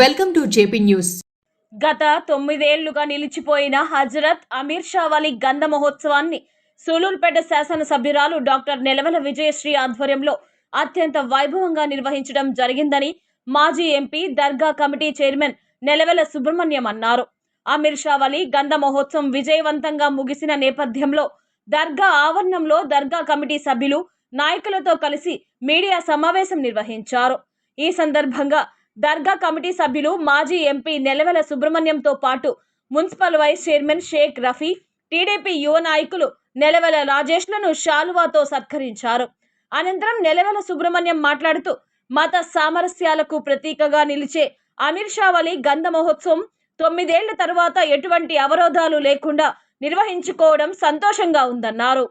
Welcome to JP news. గత తొమ్మిదేళ్ళుగా నిలిచిపోయిన హజరత్ అమీర్ షావాలి గంధ మహోత్సవాన్ని సూలూరుపేట శాసనసభ్యురాలు డాక్టర్ నెలవల విజయశ్రీ ఆధ్వర్యంలో అత్యంత వైభవంగా నిర్వహించడం జరిగిందని మాజీ ఎంపీ దర్గా కమిటీ చైర్మన్ నెలవెల సుబ్రహ్మణ్యం అన్నారు. అమీర్ షావాలి గంధ మహోత్సవం విజయవంతంగా ముగిసిన నేపథ్యంలో దర్గా ఆవరణంలో దర్గా కమిటీ సభ్యులు నాయకులతో కలిసి మీడియా సమావేశం నిర్వహించారు. ఈ సందర్భంగా దర్గా కమిటీ సభ్యులు మాజీ ఎంపీ నెలవెల సుబ్రహ్మణ్యంతో పాటు municipal vice chairman Shaik Rafi TDP యువ నాయకులు నెలవెల రాజేష్లను శాలువాతో సత్కరించారు. అనంతరం నెలవెల సుబ్రహ్మణ్యం మాట్లాడుతూ మత సామరస్యాలకు ప్రతీకగా నిలిచే అమీర్ షా వలి గంధ మహోత్సవం తొమ్మిదేళ్ళ తరువాత ఎటువంటి అవరోధాలు లేకుండా నిర్వహించుకోవడం సంతోషంగా ఉందన్నారు.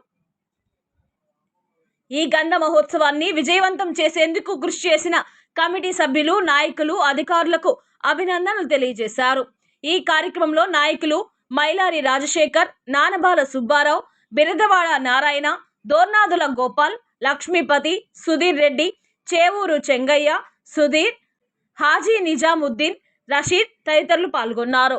ఈ గంధ మహోత్సవాన్ని విజయవంతం చేసేందుకు కృషి చేసిన కమిటీ సభ్యులు నాయకులు అధికారులకు అభినందనలు తెలియజేశారు. ఈ కార్యక్రమంలో నాయకులు మైలారి రాజశేఖర్ నానబాల సుబ్బారావు బిరదవాడ నారాయణ దోర్నాదుల గోపాల్ లక్ష్మీపతి సుధీర్ రెడ్డి చేవూరు చెంగయ్య సుధీర్ హాజీ నిజాముద్దీన్ రషీద్ తదితరులు పాల్గొన్నారు.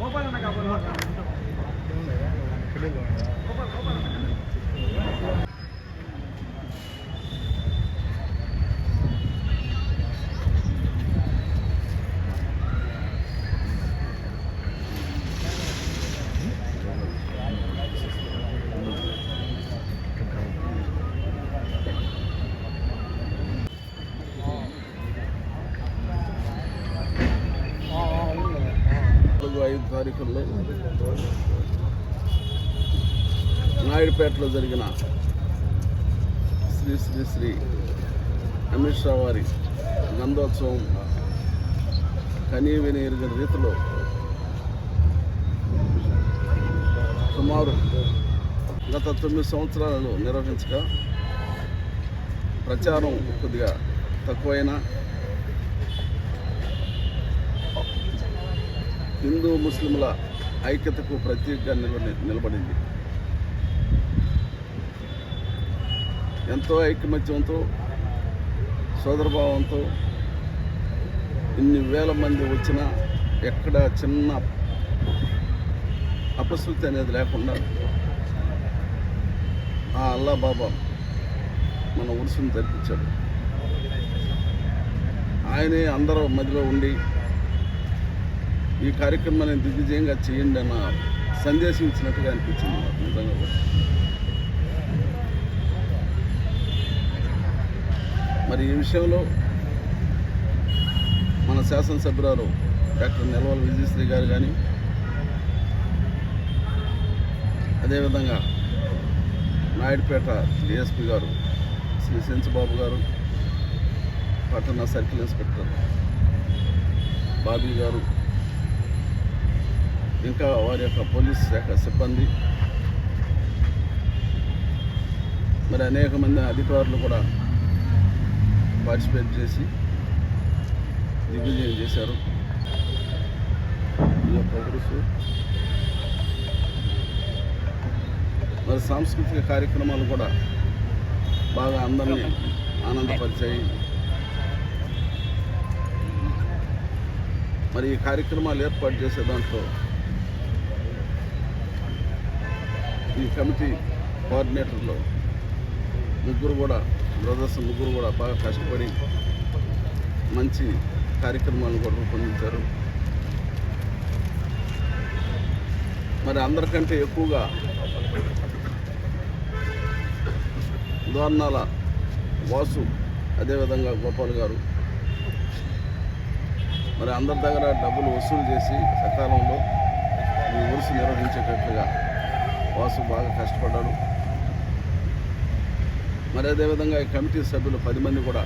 గోపాల్ కార్యక్రమంలో నాయుడుపేటలో జరిగిన శ్రీ శ్రీ శ్రీ అమిత్ షా వారి నందోత్సవం కనీవిని ఎరిగిన రీతిలో సుమారు గత తొమ్మిది సంవత్సరాలలో నిర్వహించగా ప్రచారం కొద్దిగా తక్కువైనా హిందూ ముస్లింల ఐక్యతకు ప్రత్యేకంగా నిలబడి నిలబడింది. ఎంతో ఐకమత్యంతో సోదరభావంతో ఇన్ని వేల మంది వచ్చినా ఎక్కడ చిన్న అపశృతి అనేది లేకుండా ఆ అల్లా బాబా మన ఉరుసును తెప్పించాడు ఆయనే అందరూ మధ్యలో ఉండి ఈ కార్యక్రమాన్ని దిగ్విజయంగా చేయండి అన్న సందేశం ఇచ్చినట్టుగా అనిపించింది నాకు నిజంగా మరి ఈ విషయంలో మన శాసనసభ్యురాలు డాక్టర్ నెలవల విజయశ్రీ గారు కానీ అదేవిధంగా నాయుడుపేట డిఎస్పి గారు శ్రీ సెంచుబాబు గారు పట్టణ సర్కిల్ ఇన్స్పెక్టర్ బాబీ గారు ఇంకా వారి యొక్క పోలీస్ శాఖ సిబ్బంది. మరి అనేక మంది అధికారులు కూడా పార్టిసిపేట్ చేసి దిగ్విజయం చేశారు. ఈ యొక్క మరి సాంస్కృతిక కార్యక్రమాలు కూడా బాగా అందరినీ ఆనందపరిచాయి. మరి ఈ కార్యక్రమాలు ఏర్పాటు చేసే దాంట్లో ఈ కమిటీ కోఆర్డినేటర్లో ముగ్గురు కూడా బ్రదర్స్ ముగ్గురు కూడా బాగా కష్టపడి మంచి కార్యక్రమాలను కూడా రూపొందించారు. మరి అందరికంటే ఎక్కువగా దోర్నాల వాసు అదేవిధంగా గోపాల్ గారు. మరి అందరి దగ్గర డబ్బులు వసూలు చేసి సకాలంలో ఈ ఉరుసు నిర్వహించేటట్లుగా వాసు బాగా కష్టపడ్డాడు. మరి అదేవిధంగా ఈ కమిటీ సభ్యులు పది మంది కూడా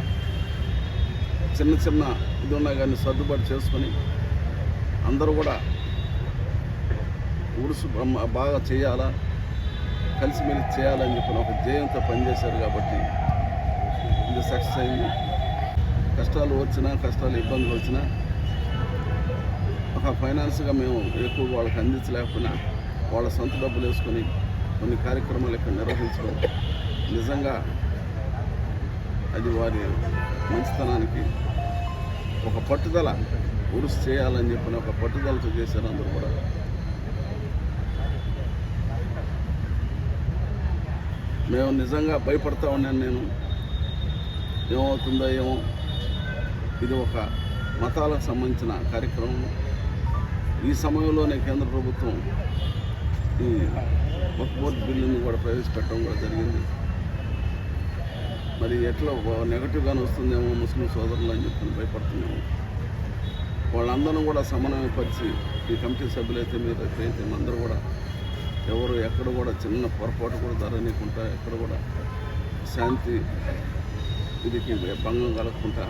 చిన్న చిన్న ఇది ఉన్నా కానీ సర్దుబాటు చేసుకొని అందరూ కూడా ఉడుసు బాగా చేయాలా కలిసిమెలిసి చేయాలని చెప్పిన ఒక ధ్యేయంతో పనిచేశారు కాబట్టి ఇది సక్సెస్ అయింది. కష్టాలు వచ్చినా కష్టాలు ఇబ్బందులు వచ్చినా ఒక ఫైనాన్స్గా మేము ఎక్కువ వాళ్ళకి అందించలేకపోయినా వాళ్ళ సొంత డబ్బులు వేసుకొని కొన్ని కార్యక్రమాలు ఇక్కడ నిర్వహించడం నిజంగా అది వారి మంచితనానికి ఒక పట్టుదల ఉరుసు చేయాలని చెప్పిన ఒక పట్టుదలతో చేశారు అందరూ కూడా. మేము నిజంగా భయపడతా ఉన్నాను నేను. ఏమవుతుందో ఏమో ఇది ఒక మతాలకు సంబంధించిన కార్యక్రమం. ఈ సమయంలోనే కేంద్ర ప్రభుత్వం ఈ వక్ఫ్ బిల్లుని కూడా ప్రవేశపెట్టడం కూడా జరిగింది. మరి ఎట్లా నెగటివ్గానే వస్తుందేమో ముస్లిం సోదరులు అని చెప్పి భయపడుతున్నాము. వాళ్ళందరం కూడా సమన్వయపరిచి ఈ కమిటీ సభ్యులైతే మీరు అయితే అందరూ కూడా ఎవరు ఎక్కడ కూడా చిన్న పొరపాటు కూడా ధరనీయకుండా ఎక్కడ కూడా శాంతి ఇదికి భంగం కలగకుండా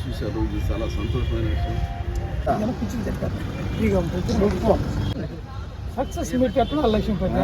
చూశారు. ఇది చాలా సంతోషమైన విషయం. Success meet ಎತ್ತನ Lakshmipathi